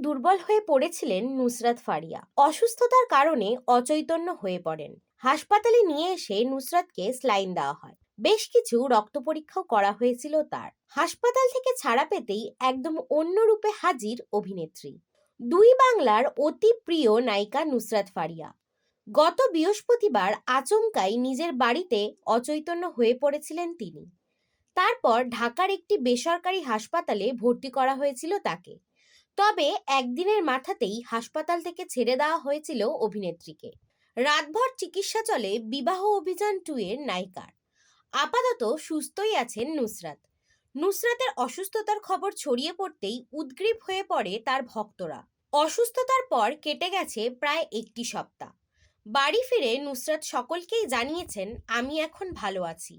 দুর্বল হয়ে পড়েছিলেন নুসরাত ফারিয়া। অসুস্থতার কারণে অচৈতন্য হয়ে পড়েন। হাসপাতালে নিয়ে এসে নুসরাতকে স্লাইন দেওয়া হয়। বেশ কিছু রক্ত পরীক্ষাও করা হয়েছিল তার। হাসপাতাল থেকে ছাড়া পেতেই একদম অন্য রূপে হাজির অভিনেত্রী। দুই বাংলার অতি প্রিয় নায়িকা নুসরাত ফারিয়া। গত বৃহস্পতিবার আচমকাই নিজের বাড়িতে অচৈতন্য হয়ে পড়েছিলেন তিনি। তারপর ঢাকার একটি বেসরকারি হাসপাতালে ভর্তি করা হয়েছিল তাকে। তবে একদিনের মাথাতেই হাসপাতাল থেকে ছেড়ে দেওয়া হয়েছিল অভিনেত্রীকে। রাতভর চিকিৎসা চলে বিবাহ অভিযান টু এর নায়িকার। আপাতত সুস্থই আছেন নুসরাত। নুসরাতের অসুস্থতার খবর ছড়িয়ে পড়তেই উদ্গ্রীব হয়ে পড়ে তার ভক্তরা। অসুস্থতার পর কেটে গেছে প্রায় একটি সপ্তাহ। বাড়ি ফিরে নুসরাত সকলকেই জানিয়েছেন, আমি এখন ভালো আছি।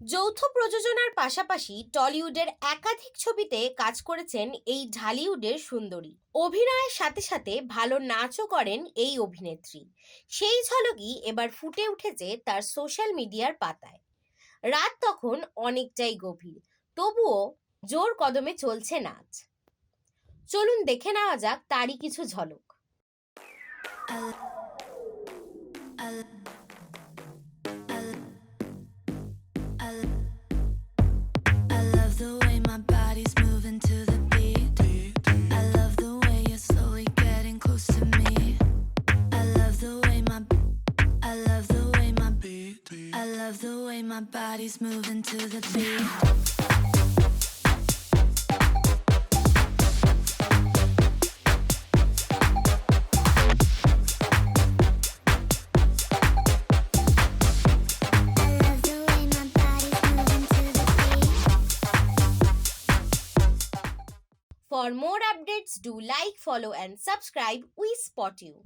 যৌথ প্রযোজনার পাশাপাশি টলিউডের একাধিক ছবিতে কাজ করেছেন এই ঢালিউডের সুন্দরী। অভিনয়ের সাথে সাথে ভালো নাচও করেন এই অভিনেত্রী। সেই ঝলকই এবার ফুটে উঠেছে তার সোশ্যাল মিডিয়ার পাতায়। রাত তখন অনেকটাই গভীর, তবুও জোর কদমে চলছে নাচ। চলুন দেখে নেওয়া যাক তারই কিছু ঝলক। I love the way my body's moving to the beat. I love the way my body's moving to the beat. For more updates, do like, follow, and subscribe. We spot you.